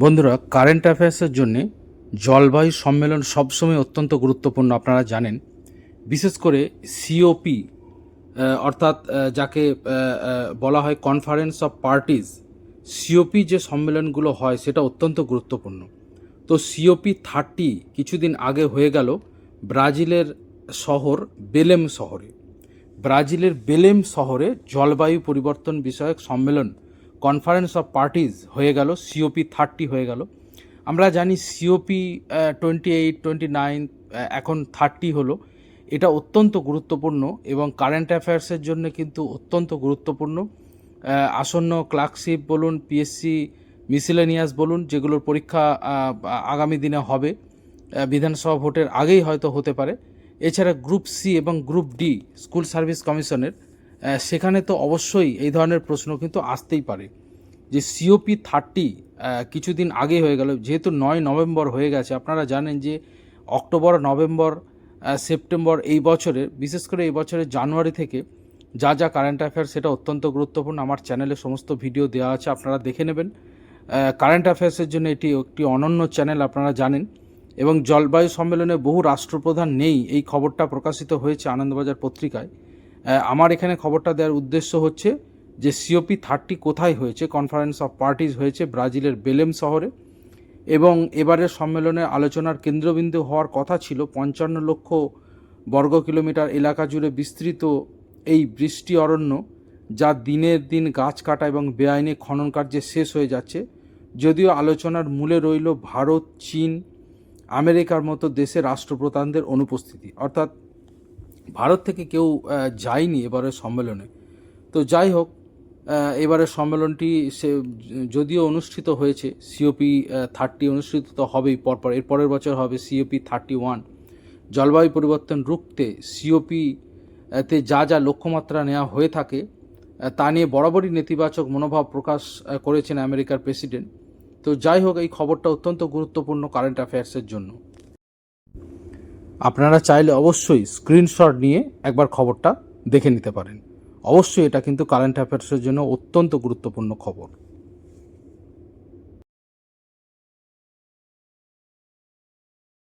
বন্ধুরা কারেন্ট অ্যাফেয়ার্সের জন্য জলবায়ু সম্মেলন সবসময় অত্যন্ত গুরুত্বপূর্ণ, আপনারা জানেন। বিশেষ করে সিওপি অর্থাৎ যাকে বলা হয় কনফারেন্স অফ পার্টিজ সিওপি যে সম্মেলনগুলো হয়, সেটা অত্যন্ত গুরুত্বপূর্ণ। তো সিওপি থার্টি কিছুদিন আগে হয়ে গেল ব্রাজিলের শহর বেলেম শহরে। ব্রাজিলের বেলেম শহরে জলবায়ু পরিবর্তন বিষয়ক সম্মেলন কনফারেন্স অফ পার্টিজ হয়ে গেল সিওপি থার্টি হয়ে গেল। আমরা জানি COP twenty eight twenty nine এখন থার্টি হলো। এটা অত্যন্ত গুরুত্বপূর্ণ এবং কারেন্ট অ্যাফেয়ার্সের জন্য কিন্তু অত্যন্ত গুরুত্বপূর্ণ। আসন্ন ক্লার্কশিপ বলুন পিএসসি মিসেলেনিয়াস বলুন, যেগুলোর পরীক্ষা আগামী দিনে হবে বিধানসভা ভোটের আগেই হয়তো হতে পারে। এছাড়া গ্রুপ সি এবং গ্রুপ ডি স্কুল সার্ভিস কমিশনের সেখানে তো অবশ্যই এই ধরনের প্রশ্ন কিন্তু আসতেই পারে যে সিওপি থার্টি কিছুদিন আগে হয়ে গেল, যেহেতু নয় নভেম্বর হয়ে গেছে, আপনারা জানেন যে অক্টোবর, নভেম্বর সেপ্টেম্বর এই বছরে বিশেষ করে এই বছরের জানুয়ারি থেকে যা যা কারেন্ট অ্যাফেয়ার সেটা অত্যন্ত গুরুত্বপূর্ণ, আমার চ্যানেলে সমস্ত ভিডিও দেওয়া আছে, আপনারা দেখে নেবেন। কারেন্ট অ্যাফেয়ার্সের জন্য এটি একটি অনন্য চ্যানেল আপনারা জানেন। এবং জলবায়ু সম্মেলনে বহু রাষ্ট্রপ্রধান নেই, এই খবরটা প্রকাশিত হয়েছে আনন্দবাজার পত্রিকায়। আমার এখানে খবরটা দেওয়ার উদ্দেশ্য হচ্ছে যে সিওপি থার্টি কোথায় হয়েছে? কনফারেন্স অফ পার্টিজ হয়েছে ব্রাজিলের বেলেম শহরে এবং এবারের সম্মেলনে আলোচনার কেন্দ্রবিন্দু হওয়ার কথা ছিল। পঞ্চান্ন লক্ষ বর্গ কিলোমিটার এলাকা জুড়ে বিস্তৃত এই বৃষ্টি অরণ্য যা দিনের দিন গাছ কাটা এবং বেআইনি খনন কার্যে শেষ হয়ে যাচ্ছে। যদিও আলোচনার মূলে রইল ভারত, চীন, আমেরিকার মতো দেশের রাষ্ট্রপ্রধানদের অনুপস্থিতি। অর্থাৎ ভারত থেকে কেউ যায়নি এবারের সম্মেলনে। তো যাই হোক এবারের সম্মেলনটি সে, যদিও অনুষ্ঠিত হয়েছে সিওপি থার্টি অনুষ্ঠিত তো হবেই পরপর, এর পরের বছর হবে সিওপি থার্টি ওয়ান জলবায়ু পরিবর্তন রুখতে সিওপি তে যা যা লক্ষ্যমাত্রা নেওয়া হয়ে থাকে তা নিয়ে বরাবরই নেতিবাচক মনোভাব প্রকাশ করেছেন আমেরিকার প্রেসিডেন্ট। তো যাই হোক, এই খবরটা অত্যন্ত গুরুত্বপূর্ণ কারেন্ট অ্যাফেয়ার্সের জন্য। আপনারা চাইলে অবশ্যই স্ক্রিনশট নিয়ে একবার খবরটা দেখে নিতে পারেন। অবশ্যই এটা কিন্তু কারেন্ট অ্যাফেয়ার্সের জন্য অত্যন্ত গুরুত্বপূর্ণ খবর।